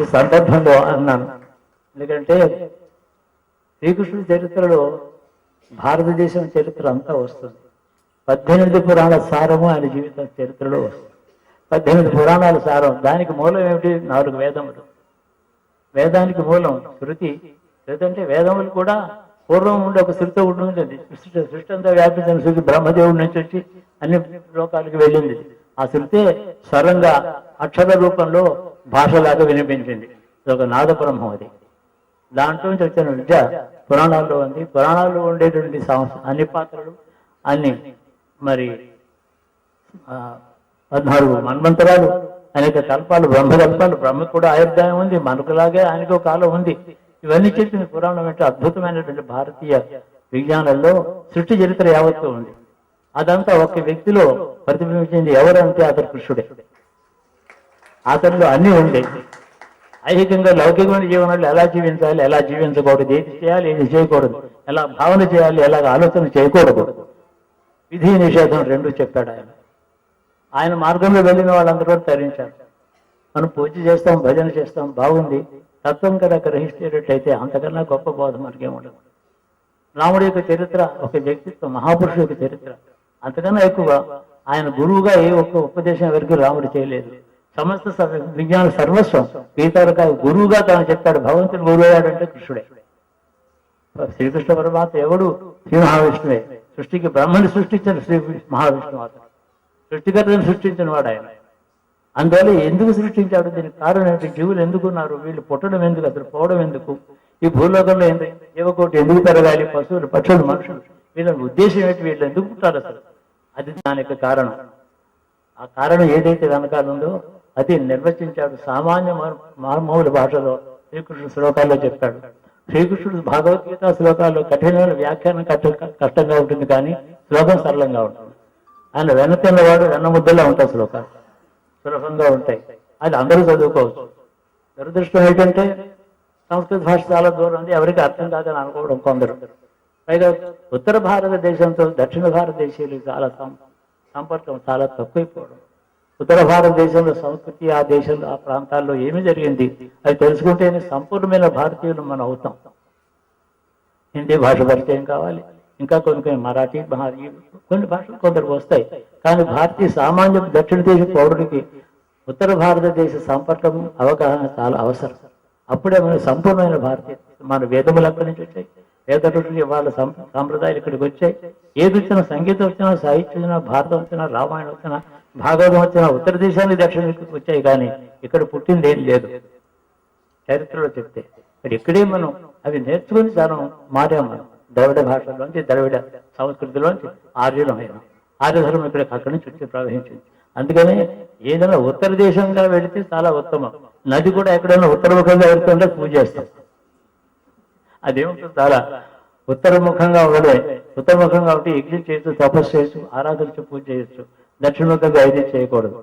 ఈ సందర్భంలో అన్నాను. ఎందుకంటే శ్రీకృష్ణుడి చరిత్రలో భారతదేశం చరిత్ర అంతా వస్తుంది. పద్దెనిమిది పురాణ సారము ఆయన జీవితం చరిత్రలో వస్తుంది. పద్దెనిమిది పురాణాల సారం దానికి మూలం ఏమిటి? నాలుగు వేదములు. వేదానికి మూలం శృతి. లేదంటే వేదములు కూడా పూర్వం ఉండి ఒక శృతి ఉంటుంది సృష్టి సృష్టి అంతా వ్యాపించిన శృతి బ్రహ్మదేవుడి నుంచి వచ్చి అన్ని లోకాలకు వెళ్ళింది. ఆ శృతే స్వరంగా అక్షర రూపంలో భాషలాగా వినిపించింది. ఒక నాదబ్రహ్మం అది. దాంట్లో నుంచి వచ్చిన విద్య పురాణాల్లో ఉంది. పురాణాల్లో ఉండేటువంటి సంస్థ అన్ని పాత్రలు అన్ని మరి పద్నాలుగు మన్వంతరాలు అనేక కల్పాలు బ్రహ్మకల్పాలు బ్రహ్మ కూడా ఆయుర్దాయం ఉంది. మనకులాగే ఆయనకు కాలం ఉంది. ఇవన్నీ చెప్పిన పురాణం అంటే అద్భుతమైనటువంటి భారతీయ విజ్ఞానంలో సృష్టి చరిత్ర యావత్తు ఉంది. అదంతా ఒక వ్యక్తిలో ప్రతిబింబించింది ఎవరంటే అతడు కృష్ణుడే. అతనిలో అన్నీ ఉండే. ఐహికంగా లౌకికమైన జీవనంలో ఎలా జీవించాలి ఎలా జీవించకూడదు ఏది చేయాలి ఏది చేయకూడదు ఎలా భావన చేయాలి ఎలా ఆలోచన చేయకూడదు. విధి నిషేధం రెండు చెప్పాడు ఆయన. ఆయన మార్గంలో వెళ్ళిన వాళ్ళందరూ కూడా తరించారు. మనం పూజ చేస్తాం భజన చేస్తాం బాగుంది. తత్వం కదా గ్రహించేటట్టయితే అంతకన్నా గొప్ప బోధ మనకే ఉండదు. రాముడి యొక్క చరిత్ర ఒక వ్యక్తిత్వం మహాపురుషుడి యొక్క చరిత్ర. అంతకన్నా ఎక్కువ ఆయన గురువుగా ఏ ఒక్క ఉపదేశం వరకు రాముడు చేయలేదు. సమస్త విజ్ఞాన సర్వస్వం గీతారక గురువుగా తాను చెప్పాడు భగవంతుడు గురువు అయ్యాడంటే కృష్ణుడే. శ్రీకృష్ణ పరమాత్మ ఎవడు? శ్రీ మహావిష్ణువే సృష్టికి బ్రహ్మని సృష్టించిన శ్రీ మహావిష్ణువు అతను. సృష్టికర్తను సృష్టించిన వాడు ఆయన. అందువల్ల ఎందుకు సృష్టించాడు? దీనికి కారణం ఏంటి జీవులు ఎందుకున్నారు వీళ్ళు పుట్టడం ఎందుకు? అసలు పోవడం ఎందుకు? ఈ భూలోకంలో ఏంటి? జీవకోటి ఎందుకు పెరగాలి? పశువులు పక్షులు మనుషులు. వీళ్ళ ఉద్దేశం ఏంటి వీళ్ళు ఎందుకు పుట్టారు అసలు? అది దాని యొక్క కారణం. ఆ కారణం ఏదైతే వెనకాల ఉందో అది నిర్వచించాడు సామాన్య మామూలు భాషలో శ్రీకృష్ణుడు శ్లోకాల్లో చెప్పాడు. శ్రీకృష్ణుడు భగవద్గీత శ్లోకాల్లో కఠినమైన వ్యాఖ్యానం కష్టంగా ఉంటుంది కానీ శ్లోకం సరళంగా ఉంటుంది. ఆయన వెనతిన్నవాడు వెన్న ముద్దలా ఉంటాయి శ్లోకాలు. సులభంగా ఉంటాయి. అది అందరూ చదువుకోవచ్చు. దురదృష్టం ఏంటంటే సంస్కృత భాష చాలా దూరం ఉంది. ఎవరికి అర్థం కాదని అనుకోవడం కొందరు. పైగా ఉత్తర భారతదేశంతో దక్షిణ భారతదేశీయులు చాలా సంపర్కం చాలా తక్కువైపోవడం. ఉత్తర భారతదేశంలో సంస్కృతి ఆ దేశంలో ఆ ప్రాంతాల్లో ఏమి జరిగింది? అది తెలుసుకుంటేనే సంపూర్ణమైన భారతీయులు మనం అవుతాం. హిందీ భాష పరిచయం కావాలి? ఇంకా కొన్ని కొన్ని మరాఠీ మహారీ కొన్ని భాషలు కొందరికి వస్తాయి. కానీ భారతీయ సామాన్య దక్షిణ దేశ పౌరుడికి ఉత్తర భారతదేశ సంపర్కం అవగాహన చాలా అవసరం. అప్పుడే మన సంపూర్ణమైన భారతీయ మన వేదములు అక్కడి నుంచి వచ్చాయి. వేద వాళ్ళ సం- సాంప్రదాయాలు ఇక్కడికి వచ్చాయి. ఏది వచ్చినా సంగీతం వచ్చినా సాహిత్యం వచ్చినా భారతం వచ్చినా రామాయణం వచ్చినా భాగవతం వచ్చినా ఉత్తర దేశానికి దక్షిణ వచ్చాయి కానీ ఇక్కడ పుట్టింది ఏం లేదు. చరిత్రలో చెప్తే. మరి ఇక్కడే మనం అవి నేర్చుకుని మనం మారాము? మనం ద్రవిడ భాషలోంచి ద్రవిడ సంస్కృతిలోంచి ఆర్యులమైన ఆర్యధర్మం ఇక్కడ అక్కడి నుంచి వచ్చి ప్రవహించింది. అందుకని ఏదైనా ఉత్తర దేశంగా వెళితే చాలా ఉత్తమం. నది కూడా ఎక్కడైనా ఉత్తరముఖంగా వెళ్తుంటే పూజ చేస్తాం. అదేమిటో చాలా ఉత్తరముఖంగా ఉండలే ఉత్తరముఖం కాబట్టి యజ్ఞం చేయొచ్చు తపస్సు చేయొచ్చు ఆరాధించు పూజ చేయొచ్చు దక్షిణముఖంగా అయితే చేయకూడదు.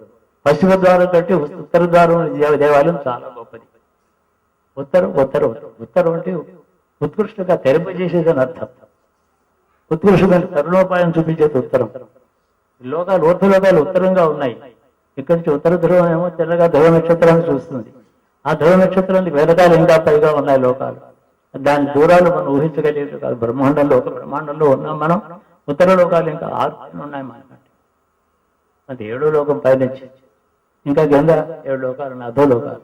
పశ్చిమ ద్వారం కంటే ఉత్తర ద్వారం దేవాలయం చాలా గొప్పది. ఉత్తరం ఉత్తరం ఉత్తరం అంటే ఉత్కృష్టంగా తెరపజేసేదని అర్థం. ఉత్కృష్టమైన తరుణోపాయం చూపించేది ఉత్తరం. లోకాలు ఊర్ధలోకాలు ఉత్తరంగా ఉన్నాయి. ఇక్కడి నుంచి ఉత్తర ధ్రువం ఏమో తెల్లగా ధ్రువ నక్షత్రాన్ని చూస్తుంది. ఆ ధ్రువ నక్షత్రానికి వెనకాల ఇంకా పైగా ఉన్నాయి లోకాలు. దాని దూరాలు మనం ఊహించగలిగేది కాదు. బ్రహ్మాండంలో ఒక బ్రహ్మాండంలో ఉన్నాం మనం. ఉత్తర లోకాలు ఇంకా ఆరు ఉన్నాయి మనకంటే. అది ఏడో లోకం పయనించి ఇంకా కింద ఏడు లోకాలు అధో లోకాలు.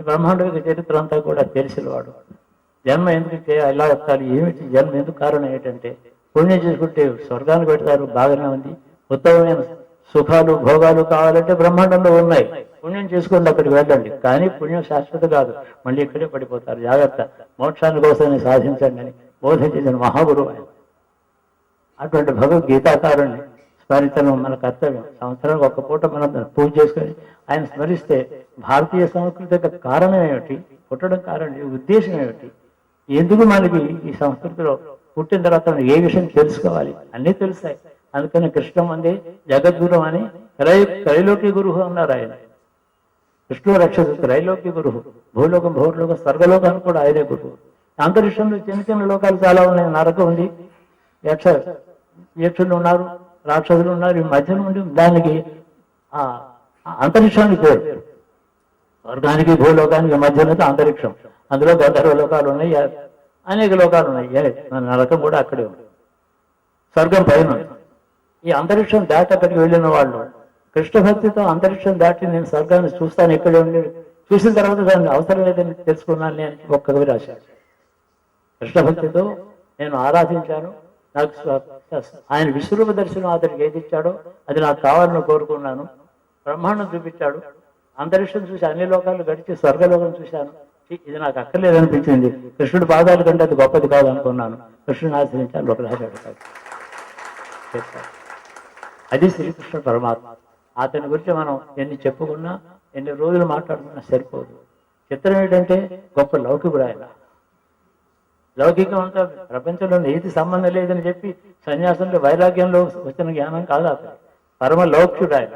ఈ బ్రహ్మాండ చరిత్ర అంతా కూడా తెలిసినవాడు జన్మ ఎందుకు ఎలా ఎత్తాలి ఏమిటి జన్మ ఎందుకు కారణం ఏంటంటే పుణ్యం చేసుకుంటే స్వర్గాన్ని పెడతారు బాగానే ఉంది. ఉత్తమమైన సుఖాలు భోగాలు కావాలంటే బ్రహ్మాండంలో ఉన్నాయి. పుణ్యం చేసుకుని అక్కడికి వెళ్ళండి. కానీ పుణ్యం శాశ్వత కాదు. మళ్ళీ ఇక్కడే పడిపోతారు. జాగ్రత్త. మోక్షాన్ని కోసమే సాధించండి అని బోధ చేసిన మహాగురువు ఆయన. అటువంటి భగవద్గీతాకారుణ్ణి స్మరించడం మన కర్తవ్యం. సంవత్సరానికి ఒక్క పూట మనం పూజ చేసుకొని ఆయన స్మరిస్తే భారతీయ సంస్కృతి యొక్క కారణం ఏమిటి? పుట్టడం కారణం ఉద్దేశం ఏమిటి? ఎందుకు మనకి ఈ సంస్కృతిలో పుట్టిన తర్వాత మనం ఏ విషయం తెలుసుకోవాలి? అన్నీ తెలుస్తాయి. అందుకని కృష్ణం అంది జగద్గురు అని త్రై త్రైలోకి గురువు అన్నారు ఆయన. కృష్ణుడు రక్షత త్రైలోకి గురువు భూలోకం భూలోకం స్వర్గలోకానికి కూడా ఆయనే గురువు అంతరిక్షంలో చిన్న చిన్న లోకాలు చాలా ఉన్నాయి నరకం ఉంది. యక్ష యక్షులు ఉన్నారు రాక్షసులు ఉన్నారు ఈ మధ్య ఉండి దానికి ఆ అంతరిక్షానికి పేరు. స్వర్గానికి భూలోకానికి మధ్యలో అంతరిక్షం. అందులో గంధర్వ లోకాలు ఉన్నాయి అనేక లోకాలు ఉన్నాయి. నరకం కూడా అక్కడే ఉంది. స్వర్గం పైన ఈ అంతరిక్షం దాటి అక్కడికి వెళ్ళిన వాళ్ళు కృష్ణ భక్తితో అంతరిక్షం దాటి నేను స్వర్గాన్ని చూస్తాను ఎక్కడ ఉండి చూసిన తర్వాత దాన్ని అవసరం లేదని తెలుసుకున్నాను నేను ఒక్క కవి రాశాను కృష్ణ భక్తితో నేను ఆరాధించాను. నాకు ఆయన విశ్వరూప దర్శనం అతనికి ఏది ఇచ్చాడో అది నాకు కావాలని కోరుకున్నాను. బ్రహ్మాండం చూపించాడు. అంతరిక్షం చూసి అన్ని లోకాలు గడిచి స్వర్గలోకం చూశాను. ఇది నాకు అక్కర్లేదనిపించింది. కృష్ణుడు పాదాల కంటే అది గొప్పది కాదు అనుకున్నాను కృష్ణుని ఆశ్రయించాను ఒక రాశాడు. అది శ్రీకృష్ణ పరమాత్మ. అతని గురించి మనం ఎన్ని చెప్పుకున్నా ఎన్ని రోజులు మాట్లాడుకున్నా సరిపోదు. చిత్రం ఏంటంటే గొప్ప లౌకికుడు ఆయన లౌకికం అంతా ప్రపంచంలో ఏది సంబంధం లేదని చెప్పి సన్యాసంలో వైరాగ్యంలో వచ్చిన జ్ఞానం కాదు అతను. పరమ లౌక్యుడు ఆయన